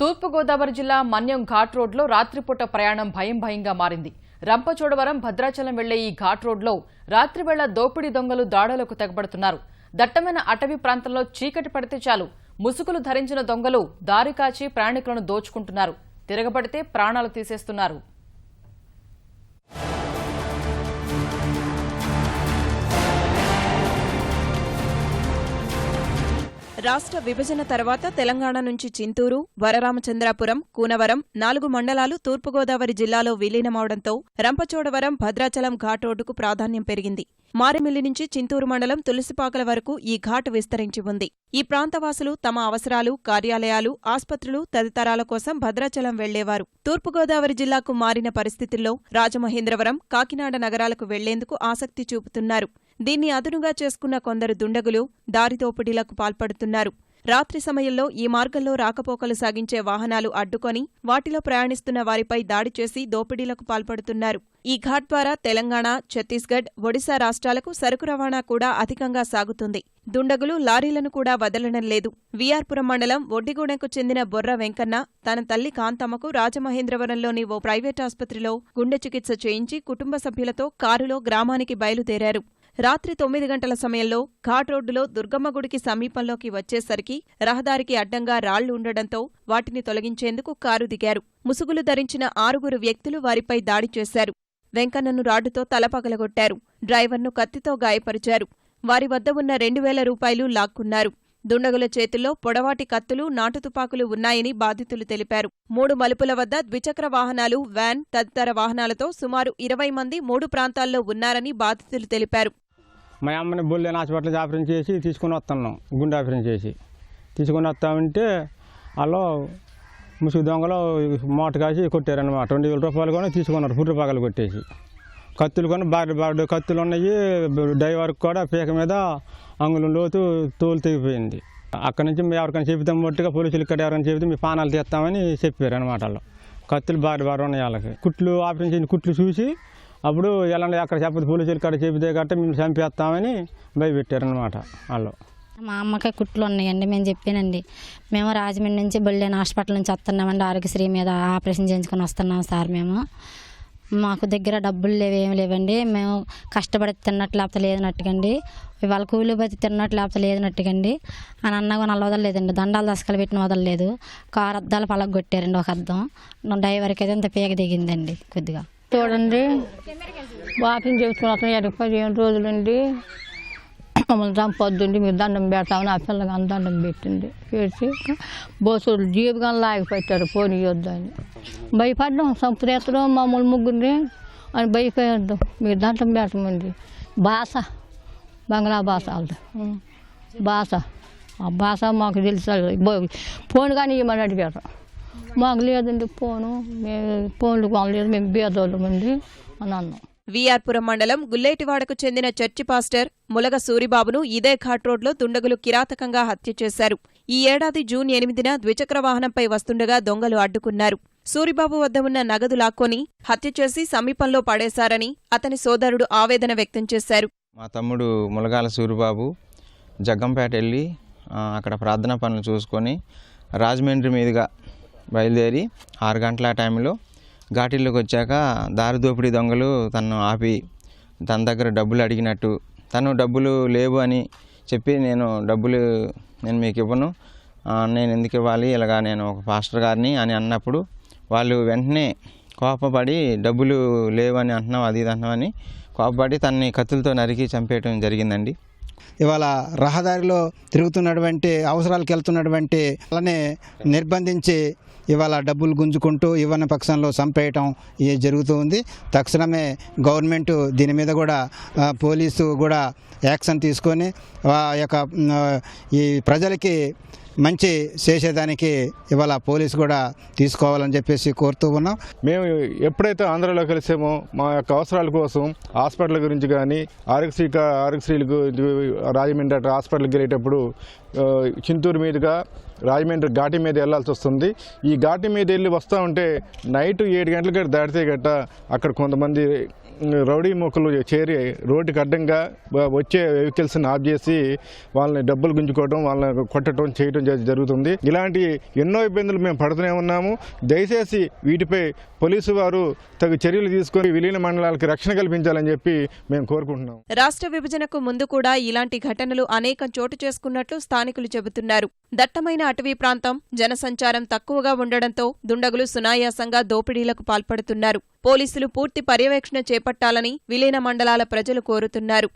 తూర్పుగోదావరి జిల్లా మన్యం ఘాట్ రోడ్లో రాత్రిపూట ప్రయాణం భయం భయంగా మారింది. రంపచోడవరం భద్రాచలం వెళ్ళే ఈ ఘాట్ రోడ్లో రాత్రివేళ దోపిడీ దొంగలు దాడులకు తెగబడుతున్నారు. దట్టమైన అటవీ ప్రాంతంలో చీకటి పడితే చాలు. ముసుగులు ధరించిన దొంగలు దారి కాచి ప్రయాణికులను దోచుకుంటున్నారు. తిరగబడితే ప్రాణాలు తీసేస్తున్నారు. రాష్ట్ర విభజన తర్వాత తెలంగాణ నుంచి చింతూరు వరరామచంద్రాపురం కూనవరం నాలుగు మండలాలు తూర్పుగోదావరి జిల్లాలో విలీనమవడంతో రంపచోడవరం భద్రాచలం ఘాట్ రోడ్డుకు ప్రాధాన్యం పెరిగింది. మారిమిల్లి నుంచి చింతూరు మండలం తులసిపాకల వరకు ఈ ఘాట్ విస్తరించి ఉంది. ఈ ప్రాంతవాసులు తమ అవసరాలు కార్యాలయాలు ఆస్పత్రులు తదితరాల కోసం భద్రాచలం వెళ్ళేవారు. తూర్పుగోదావరి జిల్లాకు మారిన పరిస్థితుల్లో రాజమహేంద్రవరం కాకినాడ నగరాలకు వెళ్ళేందుకు ఆసక్తి చూపుతున్నారు. దీన్ని అదునుగా చేసుకున్న కొందరు దుండగులు దారిదోపిడీలకు పాల్పడుతున్నారు. రాత్రి సమయంలో ఈ మార్గంలో రాకపోకలు సాగించే వాహనాలు అడ్డుకొని వాటిలో ప్రయాణిస్తున్న వారిపై దాడి చేసి దోపిడీలకు పాల్పడుతున్నారు. ఈ ఘాట్ ద్వారా తెలంగాణ ఛత్తీస్గఢ్ ఒడిశా రాష్ట్రాలకు సరుకు రవాణా కూడా అధికంగా సాగుతుంది. దుండగులు లారీలను కూడా వదలడం లేదు. వీఆర్పురం మండలం ఒడ్డిగూడెంకు చెందిన బొర్ర వెంకన్న తన తల్లి కాంతమ్మకు రాజమహేంద్రవరంలోని ఓ ప్రైవేట్ ఆసుపత్రిలో గుండె చికిత్స చేయించి కుటుంబ సభ్యులతో కారులో గ్రామానికి బయలుదేరారు. రాత్రి తొమ్మిది గంటల సమయంలో ఘాట్ రోడ్డులో దుర్గమ్మ గుడికి సమీపంలోకి వచ్చేసరికి రహదారికి అడ్డంగా రాళ్ళు ఉండడంతో వాటిని తొలగించేందుకు కారు దిగారు. ముసుగులు ధరించిన ఆరుగురు వ్యక్తులు వారిపై దాడి చేశారు. వెంకన్నను రాడ్డుతో తలపగలగొట్టారు డ్రైవర్ను కత్తితో గాయపరిచారు. వారి వద్ద ఉన్న రెండు వేల రూపాయలు లాక్కున్నారు. దుండగుల చేతుల్లో పొడవాటి కత్తులు నాటుతుపాకులు ఉన్నాయని బాధితులు తెలిపారు. మూడు మలుపుల వద్ద ద్విచక్ర వాహనాలు వ్యాన్ తదితర వాహనాలతో సుమారు ఇరవై మంది మూడు ప్రాంతాల్లో ఉన్నారని బాధితులు తెలిపారు. మా అమ్మని బొల్లేని హాస్పిటల్ ఆపరేషన్ చేసి తీసుకొని వస్తున్నాం గుండె ఆపరేషన్ చేసి. తీసుకొని వస్తామంటే వాళ్ళు ముసుగు దొంగలో మూట కాసి కొట్టారనమాట రెండు వేల రూపాయలు కొని తీసుకున్నారు పుట్టు పగలు కొట్టేసి. కత్తులు కొని బాడు బాడు కత్తులు ఉన్నాయి డ్రైవర్కి కూడా పీక మీద అంగుళం లోతు తోలు తెగిపోయింది. అక్కడి నుంచి మేము ఎవరికైనా చెబుతాం మొట్టుగా పోలీసులు ఇక్కడ ఎవరైనా చెబితే మీ పానాలు తీస్తామని చెప్పారు అనమాట వాళ్ళు. కత్తులు బాగా బాగా ఉన్నాయి వాళ్ళకి. కుట్లు ఆపరేషన్ కుట్లు చూసి అప్పుడు ఎలా అక్కడ చెప్పదు పోలీసులు ఇక్కడ చెబితే గట్ట మేము చంపేస్తామని భయపెట్టారనమాట వాళ్ళు. మా అమ్మకాయ కుట్లు ఉన్నాయండి మేము చెప్పానండి. మేము రాజమండ్రి నుంచి బొల్లేని హాస్పిటల్ నుంచి వస్తున్నామండి ఆరోగ్యశ్రీ మీద ఆపరేషన్ చేయించుకొని వస్తున్నాం సార్ మేము. మాకు దగ్గర డబ్బులు లేవు ఏమి లేవండి. మేము కష్టపడి తిన్నట్టు లేకపోతే లేదన్నట్టుగండి. ఇవాళ కూలి బతి తిన్నట్టు లేకపోతే లేదన్నట్టుగండి. అని అన్నా నల్ల వదలలేదండి. దండాలు దశకలు పెట్టిన వదలలేదు. కారు అద్దాలు పలగొట్టారండి ఒక అద్దం. డ్రైవర్కి అయితే ఇంత పీక దిగిందండి కొద్దిగా. చూడండి వాకింగ్ చేసుకుని అతను ఎనక పదిహేను రోజులుండి మమ్మల్ని చంపొద్దండి మీరు దండం పెడతామని ఆ పిల్లగా దండం పెట్టింది. పెట్టి బోసులు జీబుగా లాగిపెట్టారు పోనీ అని. భయపడ్డాం చంపుతేస్తాం మమ్మల్ని ముగ్గురిని అని భయపడ్డాం మీరు దండం పెట్టమండి భాష బంగ్లా భాష వాళ్ళది. భాష ఆ భాష మాకు తెలుసు ఫోన్ కానీ ఇవ్వమని అడిగారు? మాకు లేదండి ఫోను మేము ఫోన్లు కొనలేదు మేము బేదోళ్ళమండి అని అన్నాం. వీఆర్పురం మండలం గుల్లేటివాడకు చెందిన చర్చి పాస్టర్ ములగ సూరిబాబును ఇదే ఘాట్ రోడ్లో దుండగులు కిరాతకంగా హత్య చేశారు. ఈ ఏడాది జూన్ ఎనిమిదిన ద్విచక్ర వాహనంపై వస్తుండగా దొంగలు అడ్డుకున్నారు. సూరిబాబు వద్ద ఉన్న నగదు లాక్కొని హత్య చేసి సమీపంలో పడేశారని అతని సోదరుడు ఆవేదన వ్యక్తం చేశారు. మా తమ్ముడు ములగాల సూరిబాబు జగ్గంపేట వెళ్ళి అక్కడ ప్రార్థనా పనులు చూసుకొని రాజమండ్రి మీదుగా బయలుదేరి ఆరు గంటల టైంలో ఘాటిల్లోకి వచ్చాక దారి దోపిడీ దొంగలు తను ఆపి తన దగ్గర డబ్బులు అడిగినట్టు తను డబ్బులు లేవు అని చెప్పి నేను డబ్బులు నేను మీకు ఇవ్వను. నేను ఎందుకు ఇవ్వాలి? ఇలాగా నేను ఒక పాస్టర్ గారిని అని అన్నప్పుడు వాళ్ళు వెంటనే కోపపడి డబ్బులు లేవని అంటున్నావు అది ఇది అంటున్నామని కోపపడి తనని కత్తులతో నరికి చంపేయటం జరిగిందండి. ఇవాళ రహదారిలో తిరుగుతున్నటువంటి అవసరాలకు వెళ్తున్నటువంటి అలానే నిర్బంధించి ఇవాళ డబ్బులు గుంజుకుంటూ ఇవ్వని పక్షంలో చంపేయటం ఇది జరుగుతూ ఉంది తక్షణమే గవర్నమెంట్ దీని మీద కూడా పోలీసు కూడా యాక్షన్ తీసుకొని ఆ యొక్క ఈ ప్రజలకి మంచి చేసేదానికి ఇవాళ పోలీసు కూడా తీసుకోవాలని చెప్పేసి కోరుతూ ఉన్నాం. మేము ఎప్పుడైతే ఆంధ్రలో కలిసామో మా యొక్క అవసరాల కోసం హాస్పిటల్ గురించి కానీ ఆరోగ్యశ్రీ ఆరోగ్యశ్రీలకు రాజమండ్రి హాస్పిటల్కి వెళ్ళేటప్పుడు చింతూరు మీదుగా రాజమండ్రి ఘాటి మీద వెళ్ళాల్సి వస్తుంది. ఈ ఘాటి మీద వెళ్ళి వస్తూ ఉంటే నైట్ ఏడు గంటలకి దాటితే గట్ట అక్కడ కొంతమంది రౌడీ మొక్కలు చేరి రోడ్డుకి అడ్డంగా వచ్చే వెహికల్స్ని ఆఫ్ చేసి వాళ్ళని డబ్బులు గుంజుకోవడం వాళ్ళని కొట్టడం చేయడం జరుగుతుంది. ఇలాంటి ఎన్నో ఇబ్బందులు మేము పడుతూనే ఉన్నాము. దయచేసి వీటిపై పోలీసు వారు తగు చర్యలు తీసుకొని విలీన మండలాలకి రక్షణ కల్పించాలని చెప్పి మేము కోరుకుంటున్నాం రాష్ట్ర విభజనకు ముందు కూడా ఇలాంటి ఘటనలు అనేకం చోటు చేసుకున్నట్లు స్థానికులు చెబుతున్నారు. దట్టమైన అటవీ ప్రాంతం జనసంచారం తక్కువగా ఉండడంతో దుండగులు సునాయాసంగా దోపిడీలకు పాల్పడుతున్నారు. పోలీసులు పూర్తి పర్యవేక్షణ చేపట్టాలని విలీన మండలాల ప్రజలు కోరుతున్నారు.